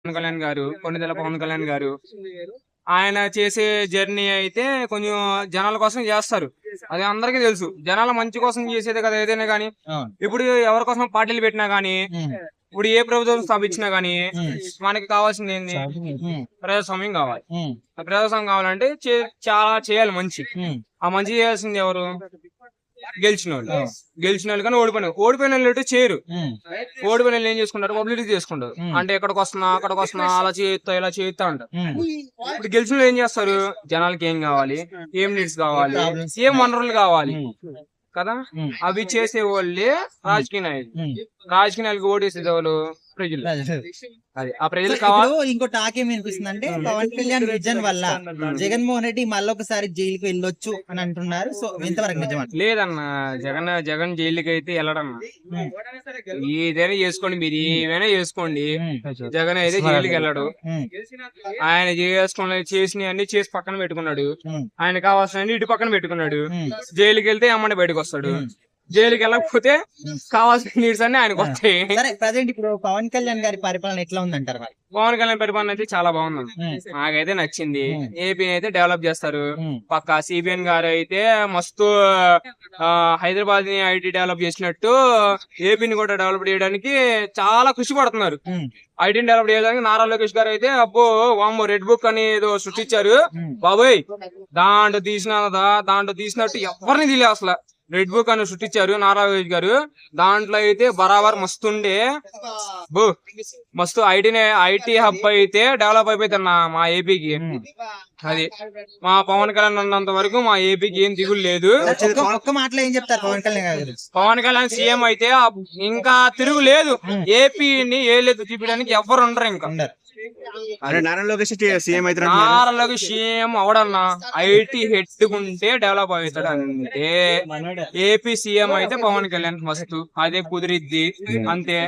పవన్ కళ్యాణ్ గారు కొన్నిదెల పవన్ కళ్యాణ్ గారు. ఆయన చేసే జర్నీ అయితే కొంచెం జనాల కోసం చేస్తారు. అది అందరికీ తెలుసు. జనాల మంచి కోసం చేసేది కదా ఏదైనా కానీ. ఇప్పుడు ఎవరి కోసం పార్టీలు పెట్టినా గానీ ఉమ్, ఇప్పుడు ఏ ప్రభుత్వం స్థాపించినా గానీ మనకి కావాల్సింది ఏంది? ప్రజాస్వామ్యం కావాలి. ప్రజాస్వామ్యం కావాలంటే చే- చాలా చేయాలి మంచి. ఆ మంచి చేయాల్సింది ఎవరు? గెలిచిన వాళ్ళు. గెలిచిన వాళ్ళు కానీ ఓడిపోయిన ఓడిపోయిన వాళ్ళు చేయరు. ఉమ్, ఓడిపోయిన వాళ్ళు ఏం చేసుకుంటారు? పబ్లిసిటీ చేసుకుంటారు. ఉమ్. అంటే ఎక్కడికి వస్తున్నా అక్కడికి వస్తున్నా అలా చేస్తా ఇలా చేస్తా అంటారు. ఉమ్. ఇప్పుడు గెలిచిన వాళ్ళు ఏం చేస్తారు? జనాలకి ఏం కావాలి? ఏం నీడ్స్ కావాలి. ఏం వనరులు కావాలి? కదా? అవి చేసే వాళ్ళే రాజకీయ నాయకులు. రాజకీయ నాయకులు ఓటేసేది వాళ్ళు ప్రజలు. అది ఆ ప్రజలు కావాలి ఇంకో టాక్ ఏమి వినిపిస్తుంది అంటే పవన్ కళ్యాణ్ విజన్ వల్ల జగన్మోహన్ రెడ్డి మళ్ళీ ఒకసారి జైలుకి వెళ్ళొచ్చు అని అంటున్నారు. సో ఎంతవరకు నిజం లేదన్న జగన్ జగన్ జైలుకి అయితే వెళ్ళడన్న ఏదైనా చేసుకోండి మీరు ఏమైనా చేసుకోండి. జగన్ అయితే జైలుకి వెళ్ళడు. ఆయన చేసుకున్న చేసిన అన్ని చేసి పక్కన పెట్టుకున్నాడు. ఆయన కావాల్సిన ఇటు పక్కన పెట్టుకున్నాడు. జైలుకి వెళ్తే అమ్మని బయటకు వస్తాడు జైలుకి వెళ్ళకపోతే కావాల్సిన నీడ్స్ అన్ని ఆయనకు వస్తాయి. సరే ప్రజెంట్ ఇప్పుడు పవన్ కళ్యాణ్ గారి పరిపాలన ఎట్లా ఉందంటారు మరి? పవన్ కళ్యాణ్ పరిపాలన అయితే చాలా బాగుంది నాకైతే నచ్చింది. ఏపీ అయితే డెవలప్ చేస్తారు. పక్క సిబిఎన్ గారు అయితే మస్తు హైదరాబాద్ని ఐటీ డెవలప్ చేసినట్టు ఏపీని కూడా డెవలప్ చేయడానికి చాలా కృషి పడుతున్నారు. ఐటీని డెవలప్ చేయడానికి నారా లోకేష్ గారు అయితే అబ్బో వామ్మో రెడ్ బుక్ అని ఏదో సృష్టించారు. బాబోయ్ దాంట్లో తీసిన దాంట్లో తీసినట్టు ఎవరిని తెలియదు అసలు. రెడ్ బుక్ అని సృష్టించారు నారా లోకేష్ గారు. దాంట్లో అయితే బరాబర్ మస్తుండే. బో. మస్తు ఐటీ ఐటీ హబ్ అయితే డెవలప్ అయిపోతుంది మా ఏపీకి. అది. మా పవన్ కళ్యాణ్ ఉన్నంత వరకు మా ఏపీకి ఏం దిగులు లేదు. ఒక్క మాటలో ఏం చెప్తారు పవన్ కళ్యాణ్ పవన్ కళ్యాణ్ సీఎం అయితే ఇంకా తిరుగు లేదు. ఏపీని ఏ లేదు చూపించడానికి ఎవరు ఉండరు ఇంకా. ఉండరు. అరే నారాయణ లోకేష్ సీఎం అయితే నారలకు సీఎం అవడన్నా ఐటీ హెట్టుకుంటే డెవలప్ అవుతాడు అంతే ఏపీ సీఎం అయితే పవన్ కళ్యాణ్ మస్తు అదే కుదిరిద్ది. అంతే.